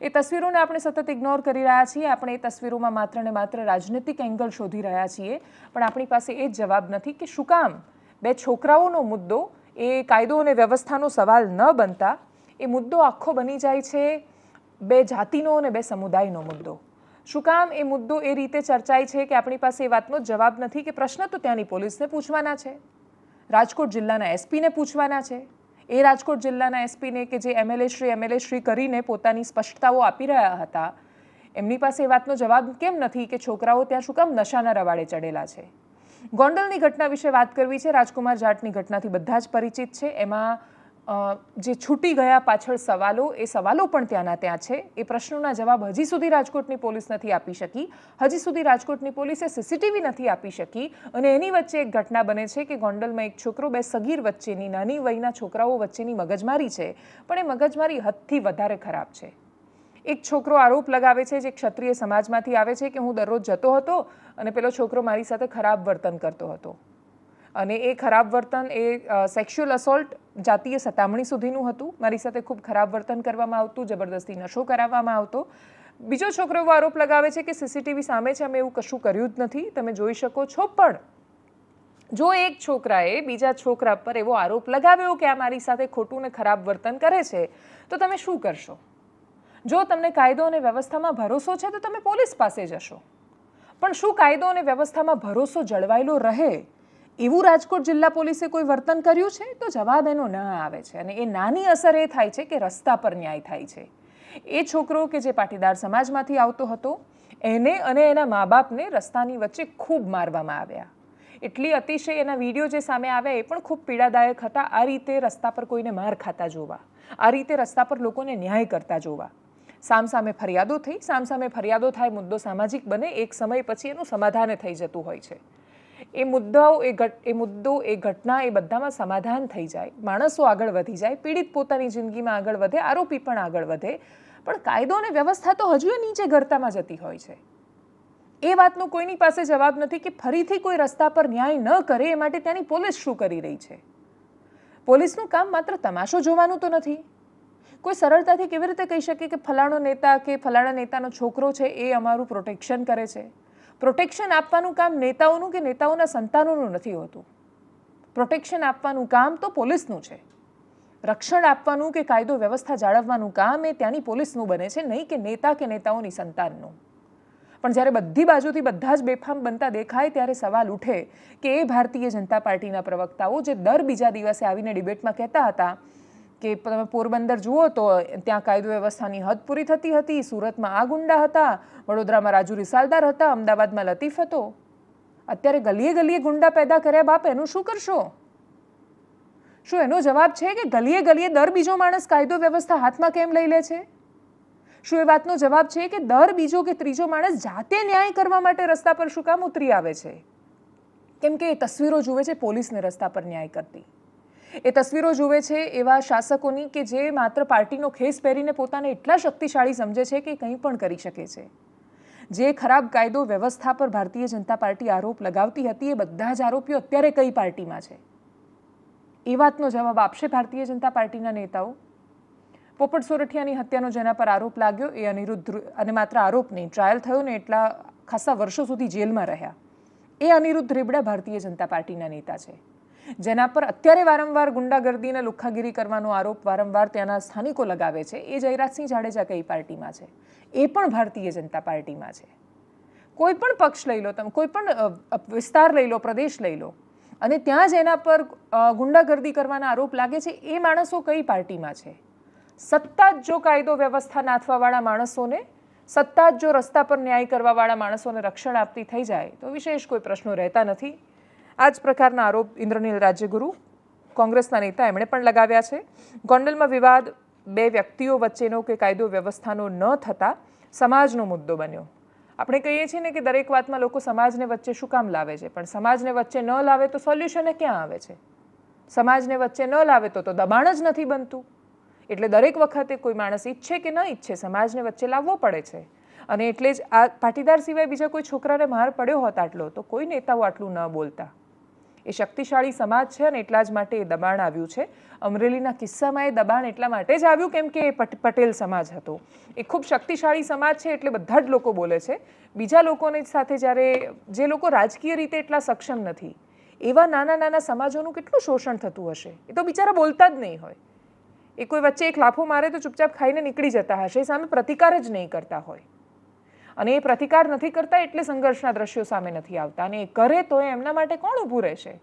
એ તસવીરોને આપણે સતત ઇગ્નોર કરી રહ્યા છીએ. આપણે એ તસવીરોમાં માત્ર ને માત્ર રાજનૈતિક એંગલ શોધી રહ્યા છીએ. પણ આપણી પાસે એ જ જવાબ નથી કે શું કામ? બે છોકરાઓનો મુદ્દો, એ કાયદો અને વ્યવસ્થાનો સવાલ ન બનતા એ મુદ્દો આખો બની જાય છે બે જાતિનો અને બે સમુદાયનો મુદ્દો. શું કામ? એ મુદ્દો એ રીતે ચર્ચાય છે કે આપણી પાસે એ વાતનો જવાબ નથી કે પ્રશ્ન તો ત્યાંની પોલીસને પૂછવાના છે. રાજકોટ જિલ્લાના એસપીને પૂછવાના છે. એ રાજકોટ જિલ્લાના એસપીને કે જે એમએલએ શ્રી એમએલએ શ્રી કરીને પોતાની સ્પષ્ટતાઓ આપી રહ્યા હતા. એમની પાસે એ વાતનો જવાબ કેમ નથી કે છોકરાઓ ત્યાં શું કામ નશાના રવાડે ચડેલા છે? ગોંડલની ઘટના વિશે વાત કરવી છે. રાજકુમાર જાટની ઘટનાથી બધા જ પરિચિત છે. એમાં જે છૂટી ગયા પાછળ સવાલો, એ સવાલો પણ ત્યાંના ત્યાં છે. એ પ્રશ્નોના જવાબ હજી સુધી રાજકોટની પોલીસ નથી આપી શકી. હજી સુધી રાજકોટની પોલીસે સીસીટીવી નથી આપી શકી. અને એની વચ્ચે એક ઘટના બને છે કે ગોંડલમાં એક છોકરો, બે સગીર વચ્ચેની, નાની વયના છોકરાઓ વચ્ચેની મગજમારી છે. પણ એ મગજમારી હદથી વધારે ખરાબ છે. એક છોકરો આરોપ લગાવે છે જે ક્ષત્રિય સમાજમાંથી આવે છે કે હું દરરોજ જતો હતો અને પેલો છોકરો મારી સાથે ખરાબ વર્તન કરતો હતો. અને એ ખરાબ વર્તન એ સેક્સ્યુઅલ અસોલ્ટ જાતીય સતામણી સુધીનું હતું. મારી સાથે ખૂબ ખરાબ વર્તન કરવામાં આવતું, જબરદસ્તી નશો કરાવવામાં આવતો. બીજો છોકરો એવો આરોપ લગાવે છે કે સીસીટીવી સામે છે, અમે એવું કશું કર્યું જ નથી. તમે જોઈ શકો છો, પણ જો એક છોકરાએ બીજા છોકરા પર એવો આરોપ લગાવ્યો કે આ મારી સાથે ખોટું ને ખરાબ વર્તન કરે છે, તો તમે શું કરશો? જો તમને કાયદો અને વ્યવસ્થામાં ભરોસો છે, તો તમે પોલીસ પાસે જશો. પણ શું કાયદો અને વ્યવસ્થામાં ભરોસો જળવાયેલો રહે? એવું રાજકોટ જિલ્લા પોલીસે કોઈ વર્તન કર્યું છે? તો જવાબ એનો ના આવે છે અને એ નાની અસર એ થાય છે કે રસ્તા પર ન્યાય થાય છે. એ છોકરો કે જે પાટીદાર સમાજમાંથી આવતો હતો, એને અને એના મા બાપને રસ્તાની વચ્ચે ખૂબ મારવામાં આવ્યા. એટલી અતિશય એના વીડિયો જે સામે આવ્યા એ પણ ખૂબ પીડાદાયક હતા. આ રીતે રસ્તા પર કોઈને માર ખાતા જોવા. આ રીતે રસ્તા પર લોકોને ન્યાય કરતા જોવા. સામસામે ફરિયાદો થઈ. સામસામે ફરિયાદો થાય, મુદ્દો સામાજિક બને. એક સમય પછી એનું સમાધાન થઈ જતું હોય છે. એ મુદ્દાઓ, એ ઘટ, એ મુદ્દો, એ ઘટના, એ બધામાં સમાધાન થઈ જાય. માણસો આગળ વધી જાય, પીડિત પોતાની જિંદગીમાં આગળ વધે, આરોપી પણ આગળ વધે. પણ કાયદો અને વ્યવસ્થા તો હજુ નીચે ગરતામાં જતી હોય છે. એ વાતનો કોઈની પાસે જવાબ નથી કે ફરીથી કોઈ રસ્તા પર ન્યાય ન કરે એ માટે ત્યાંની પોલીસ શું કરી રહી છે? પોલીસનું કામ માત્ર તમાશો જોવાનું તો નથી. કોઈ સરળતાથી કેવી રીતે કહી શકે કે ફલાણો નેતા કે ફલાણા નેતાનો છોકરો છે એ અમારું પ્રોટેક્શન કરે છે? પ્રોટેક્શન આપવાનું કામ નેતાઓનું કે નેતાઓના સંતાનોનું નથી હોતું. પ્રોટેક્શન આપવાનું કામ તો પોલીસનું છે. રક્ષણ આપવાનું કે કાયદો વ્યવસ્થા જાળવવાનું કામ એ ત્યાંની પોલીસનું બને છે, નહીં કે નેતા કે નેતાઓની સંતાનનું. પણ જ્યારે બધી બાજુથી બધા જ બેફામ બનતા દેખાય ત્યારે સવાલ ઉઠે કે એ ભારતીય જનતા પાર્ટીના પ્રવક્તાઓ જે દર બીજા દિવસે આવીને ડિબેટમાં કહેતા હતા કે તમે પોરબંદર જુઓ તો ત્યાં કાયદો વ્યવસ્થાની હદ પૂરી થતી હતી. સુરતમાં આ ગુંડા હતા, વડોદરામાં રાજુ રિસાલદાર હતા, અમદાવાદમાં લતીફ હતો. અત્યારે ગલીએ ગલીએ ગુંડા પેદા કર્યા બાપ, એનું શું કરશો? શું એનો જવાબ છે કે ગલીએ ગલીએ દર બીજો માણસ કાયદો વ્યવસ્થા હાથમાં કેમ લઈ લે છે? શું એ વાતનો જવાબ છે કે દર બીજો કે ત્રીજો માણસ જાતે ન્યાય કરવા માટે રસ્તા પર શું કામ ઉતરી આવે છે? કેમ કે એ તસવીરો જુએ છે, પોલીસને રસ્તા પર ન્યાય કરતી. એ તસવીરો જુએ છે એવા શાસકોની કે જે માત્ર પાર્ટીનો ખેસ પહેરીને પોતાને એટલા શક્તિશાળી સમજે છે કે કંઈ પણ કરી શકે છે. જે ખરાબ કાયદો વ્યવસ્થા પર ભારતીય જનતા પાર્ટી આરોપ લગાવતી હતી એ બધા જ આરોપીઓ અત્યારે કઈ પાર્ટીમાં છે? એ વાતનો જવાબ આપશે ભારતીય જનતા પાર્ટીના નેતાઓ. પોપટ સોરઠિયાની હત્યાનો જેના પર આરોપ લાગ્યો એ અનિરુદ્ધ અને માત્ર આરોપ નહીં ટ્રાયલ થયો ને એટલા ખાસા વર્ષો સુધી જેલમાં રહ્યા. એ અનિરુદ્ધ રીબડા ભારતીય જનતા પાર્ટીના નેતા છે. જેના પર અત્યારે વારંવાર ગુંડાગર્દીને લુખ્ખાગીરી કરવાનો આરોપ વારંવાર ત્યાંના સ્થાનિકો લગાવે છે. એ જયરાજસિંહ જાડેજા કઈ પાર્ટીમાં છે? એ પણ ભારતીય જનતા પાર્ટીમાં છે. કોઈ પણ પક્ષ લઈ લો, તમે કોઈ પણ વિસ્તાર લઈ લો, પ્રદેશ લઈ લો, અને ત્યાં જ એના પર ગુંડાગર્દી કરવાના આરોપ લાગે છે, એ માણસો કઈ પાર્ટીમાં છે? સત્તા જ જો કાયદો વ્યવસ્થા નાથવાવાળા માણસોને, સત્તા જ જો રસ્તા પર ન્યાય કરવાવાળા માણસોને રક્ષણ આપતી થઈ જાય, તો વિશેષ કોઈ પ્રશ્નો રહેતા નથી. આ જ પ્રકારના આરોપ ઇન્દ્રનીલ રાજ્યગુરુ કોંગ્રેસના નેતા એમણે પણ લગાવ્યા છે. ગોંડલમાં વિવાદ, બે વ્યક્તિઓ વચ્ચેનો કે કાયદો વ્યવસ્થાનો ન થતા સમાજનો મુદ્દો બન્યો. આપણે કહીએ છીએ ને કે દરેક વાતમાં લોકો સમાજને વચ્ચે શું કામ લાવે છે? પણ સમાજને વચ્ચે ન લાવે તો સોલ્યુશન ક્યાં આવે છે? સમાજને વચ્ચે ન લાવે તો તો દબાણ જ નથી બનતું. એટલે દરેક વખતે કોઈ માણસ ઈચ્છે કે ન ઈચ્છે સમાજને વચ્ચે લાવવો પડે છે. અને એટલે જ આ પાટીદાર સિવાય બીજા કોઈ છોકરાને માર પડ્યો હોત આટલો તો કોઈ નેતાઓ આટલું ન બોલતા. એ શક્તિશાળી સમાજ છે અને એટલા જ માટે એ દબાણ આવ્યું છે. અમરેલીના કિસ્સામાં એ દબાણ એટલા માટે જ આવ્યું કેમ કે એ પટ- પટેલ સમાજ હતો. એ ખૂબ શક્તિશાળી સમાજ છે એટલે બધા જ લોકો બોલે છે. બીજા લોકોની સાથે જ્યારે જે લોકો રાજકીય રીતે એટલા સક્ષમ નથી, એવા નાના નાના સમાજોનું કેટલું શોષણ થતું હશે? એ તો બિચારા બોલતા જ નહીં હોય. એ કોઈ વચ્ચે એક લાફો મારે તો ચૂપચાપ ખાઈને નીકળી જતા હશે, એ સામે પ્રતિકાર જ નહીં કરતા હોય. અને એ પ્રતિકાર નથી કરતા એટલે સંઘર્ષના દ્રશ્યો સામે નથી આવતા. અને એ કરે તો એમના માટે કોણ ઊભું રહેશે?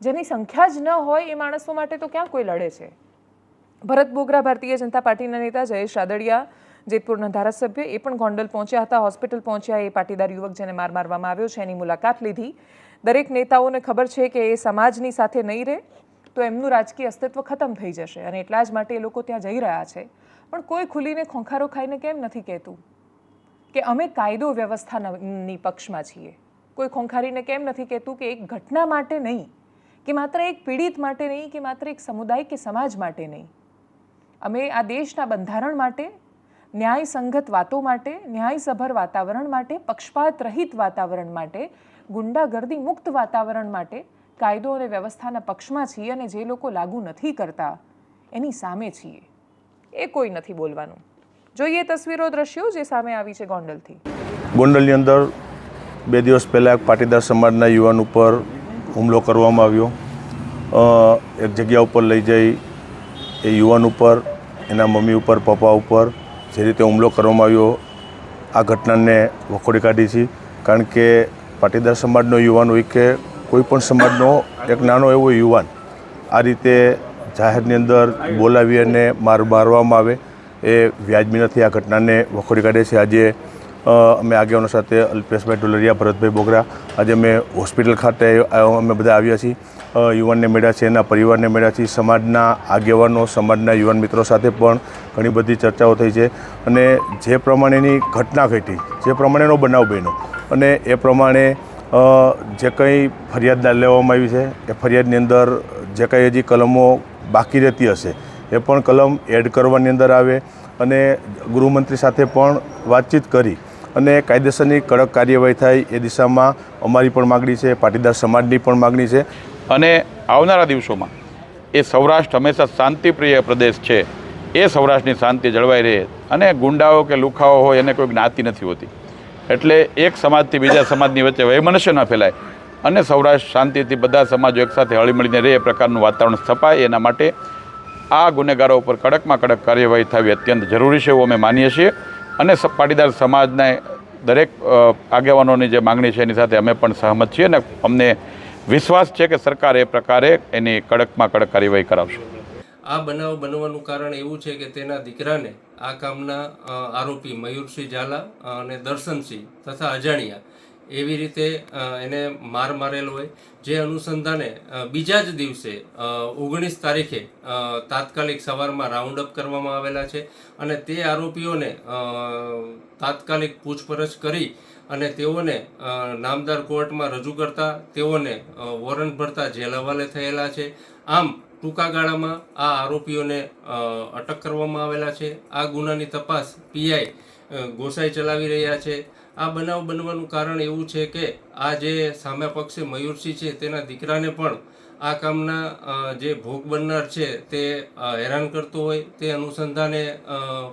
જેની સંખ્યા જ ન હોય એ માણસો માટે તો ક્યાં કોઈ લડે છે? ભરત બોગરા ભારતીય જનતા પાર્ટીના નેતા જયેશ રાદડિયા, જેતપુરના ધારાસભ્ય, એ પણ ગોંડલ પહોંચ્યા હતા, હોસ્પિટલ પહોંચ્યા, એ પાટીદાર યુવક જેને માર મારવામાં આવ્યો છે, એની મુલાકાત લીધી. દરેક નેતાઓને ખબર છે કે એ સમાજની સાથે નહીં રહે, તો એમનું રાજકીય અસ્તિત્વ ખતમ થઈ જશે. અને એટલા જ માટે એ લોકો ત્યાં જઈ રહ્યા છે. પણ કોઈ ખુલીને ખોંખારો ખાઈને કેમ નથી કહેતું? કે અમે કાયદો વ્યવસ્થાની પક્ષમાં છીએ. કોઈ ખોંખારીને કેમ નથી કહેતું કે એક ઘટના માટે નહીં, કે માત્ર એક પીડિત માટે નહીં, કે માત્ર એક સમુદાય કે સમાજ માટે નહીં. અમે આ દેશના બંધારણ માટે ન્યાય સંગત વાતો માટે, ન્યાયસભર વાતાવરણ માટે પક્ષપાત રહિત વાતાવરણ માટે, ગુંડાગર્દી મુક્ત વાતાવરણ માટે, કાયદો અને વ્યવસ્થાના પક્ષમાં છીએ અને જે લોકો લાગુ નથી કરતા, એની સામે છીએ. એ કોઈ નથી બોલવાનું. જોઈએ તસવીરો દ્રશ્યો જે સામે આવી છે ગોંડલથી. ગોંડલની અંદર બે દિવસ પહેલાં એક પાટીદાર સમાજના યુવાન ઉપર હુમલો કરવામાં આવ્યો. એક જગ્યા ઉપર લઈ જઈ એ યુવાન ઉપર, એના મમ્મી ઉપર, પપ્પા ઉપર જે રીતે હુમલો કરવામાં આવ્યો, આ ઘટનાને વખોડી કાઢી છે. કારણ કે પાટીદાર સમાજનો યુવાન હોય કે કોઈ પણ સમાજનો એક નાનો એવો યુવાન આ રીતે જાહેરની અંદર બોલાવી અને માર મારવામાં આવે. એ વ્યાજબી નથી. આ ઘટનાને વખોડી કાઢે છે. આજે અમે આગેવાનો સાથે અલ્પેશભાઈ ડોલરિયા ભરતભાઈ બોગરા, આજે અમે હોસ્પિટલ ખાતે અમે બધા આવ્યા છીએ. યુવાનને મળ્યા છે, એના પરિવારને મળ્યા છીએ. સમાજના આગેવાનો, સમાજના યુવાન મિત્રો સાથે પણ ઘણી બધી ચર્ચાઓ થઈ છે. અને જે પ્રમાણેની ઘટના ઘટી, જે પ્રમાણેનો બનાવ બન્યો અને એ પ્રમાણે જે કંઈ ફરિયાદ લેવામાં આવી છે, એ ફરિયાદની અંદર જે કંઈ હજી કલમો બાકી રહેતી હશે એ પણ કલમ એડ કરવાની અંદર આવે અને ગૃહમંત્રી સાથે પણ વાતચીત કરી અને કાયદેસરની કડક કાર્યવાહી થાય એ દિશામાં અમારી પણ માગણી છે, પાટીદાર સમાજની પણ માગણી છે. અને આવનારા દિવસોમાં એ સૌરાષ્ટ્ર હંમેશા શાંતિપ્રિય પ્રદેશ છે. એ સૌરાષ્ટ્રની શાંતિ જળવાઈ રહે અને ગુંડાઓ કે લુખાઓ હોય એને કોઈ જ્ઞાતિ નથી હોતી. એટલે એક સમાજથી બીજા સમાજની વચ્ચે વૈમનસ્ય ન ફેલાય અને સૌરાષ્ટ્ર શાંતિથી બધા સમાજો એકસાથે હળીમળીને રહે એ પ્રકારનું વાતાવરણ સ્થપાય એના માટે આ ગુનેગારો ઉપર કડકમાં કડક કાર્યવાહી થવી અત્યંત જરૂરી છે એવું અમે માનીએ છીએ. અને પાટીદાર સમાજને દરેક આગેવાનોની જે માગણી છે એની સાથે અમે પણ સહમત છીએ અને અમને વિશ્વાસ છે કે સરકાર એ પ્રકારે એની કડકમાં કડક કાર્યવાહી કરાવશે. આ બનાવ બનવાનું કારણ એવું છે કે તેના દીકરાને આ કામના આરોપી મયુરસિંહ ઝાલા અને દર્શનસિંહ તથા અજાણ્યા એવી રીતે એને માર મારેલો હોય. જે અનુસંધાને બીજા જ દિવસે ઓગણીસ તારીખે તાત્કાલિક સવારમાં રાઉન્ડ અપ કરવામાં આવેલા છે અને તે આરોપીઓને તાત્કાલિક પૂછપરછ કરી અને તેઓને નામદાર કોર્ટમાં રજૂ કરતા તેઓને વોરંટ ભરતા જેલ હવાલે થયેલા છે. આમ ટૂંકા ગાળામાં આ આરોપીઓને અટક કરવામાં આવેલા છે. આ ગુનાની તપાસ પીઆઈ ગોસાઈ ચલાવી રહ્યા છે. આ બનાવ બનવાનું કારણ એવું છે કે આ જે સામે પક્ષે મયુરસિંહ છે તેના દીકરાને પણ આ કામના જે ભોગ બનનાર છે તે હેરાન કરતો હોય. તે અનુસંધાને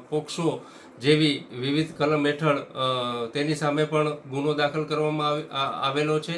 પોક્સો જેવી વિવિધ કલમ હેઠળ તેની સામે પણ ગુનો દાખલ કરવામાં આવે- આવેલો છે.